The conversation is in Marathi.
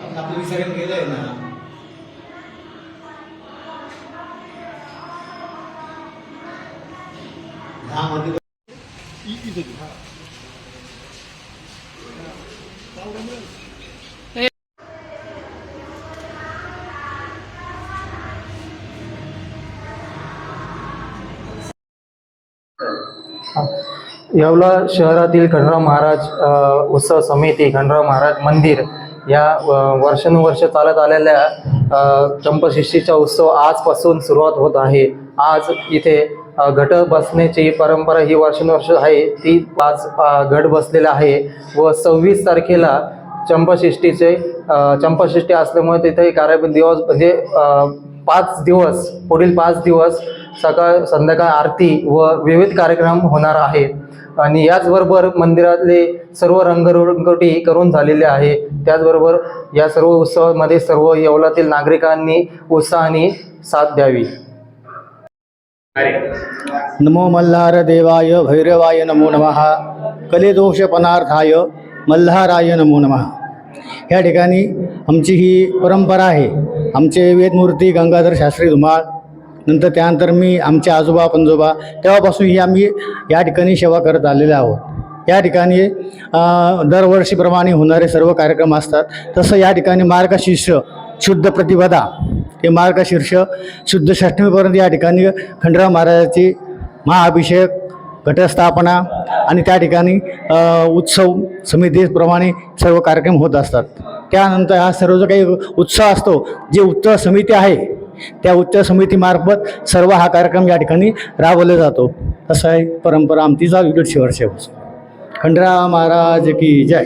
आपण आपलं विसर्जन केलंय ना दहा मध्ये येवला शहरातील खंडराव महाराज उत्सव समिती खंडराव महाराज मंदिर या वर्षानुवर्ष चालत आलेल्या चंपशिष्टीचा उत्सव आजपासून सुरुवात होत आहे. आज इथे घट बसण्याची परंपरा ही वर्षानुवर्ष आहे. ती पाच घट बसलेला आहे व सव्वीस तारखेला चंपशिष्टीचे चंपशिष्टी असल्यामुळे तिथे कार्य दिवस म्हणजे पाच दिवस पुढील पाच दिवस सकाळ संध्याकाळ आरती व विविध कार्यक्रम होणार आहेत आणि याचबरोबर मंदिरातले सर्व रंगरंगोटी करून झालेले आहे. त्याचबरोबर या सर्व उत्सवामध्ये सर्व येवलातील नागरिकांनी उत्साहाने साथ द्यावी. नमो मल्हार देवाय भैरवाय नमो नमः. कलेदोषपणार्थाय मल्हाराय नमो नमः. या ठिकाणी आमची ही परंपरा आहे. आमचे वेदमूर्ती गंगाधर शास्त्री धुमाळ नंतर त्यानंतर मी आमचे आजोबा पंजोबा तेव्हापासून ही आम्ही या ठिकाणी सेवा करत आलेले आहोत. या ठिकाणी दरवर्षीप्रमाणे होणारे सर्व कार्यक्रम असतात. तसं या ठिकाणी मार्गशीर्ष शुद्ध प्रतिपदा हे मार्गशीर्ष शुद्ध षष्टमीपर्यंत या ठिकाणी खंडराव महाराजाची महाअभिषेक घटस्थापना आणि त्या ठिकाणी उत्सव समितीप्रमाणे सर्व कार्यक्रम होत असतात. त्यानंतर हा सर्व जो काही उत्सव असतो जे उत्सव समिती आहे त्या उच्च समितीमार्फत सर्व हा कार्यक्रम या ठिकाणी राबवला जातो. असं आहे परंपरा आमची चालू शेवटच्या खंडराव महाराज की जय.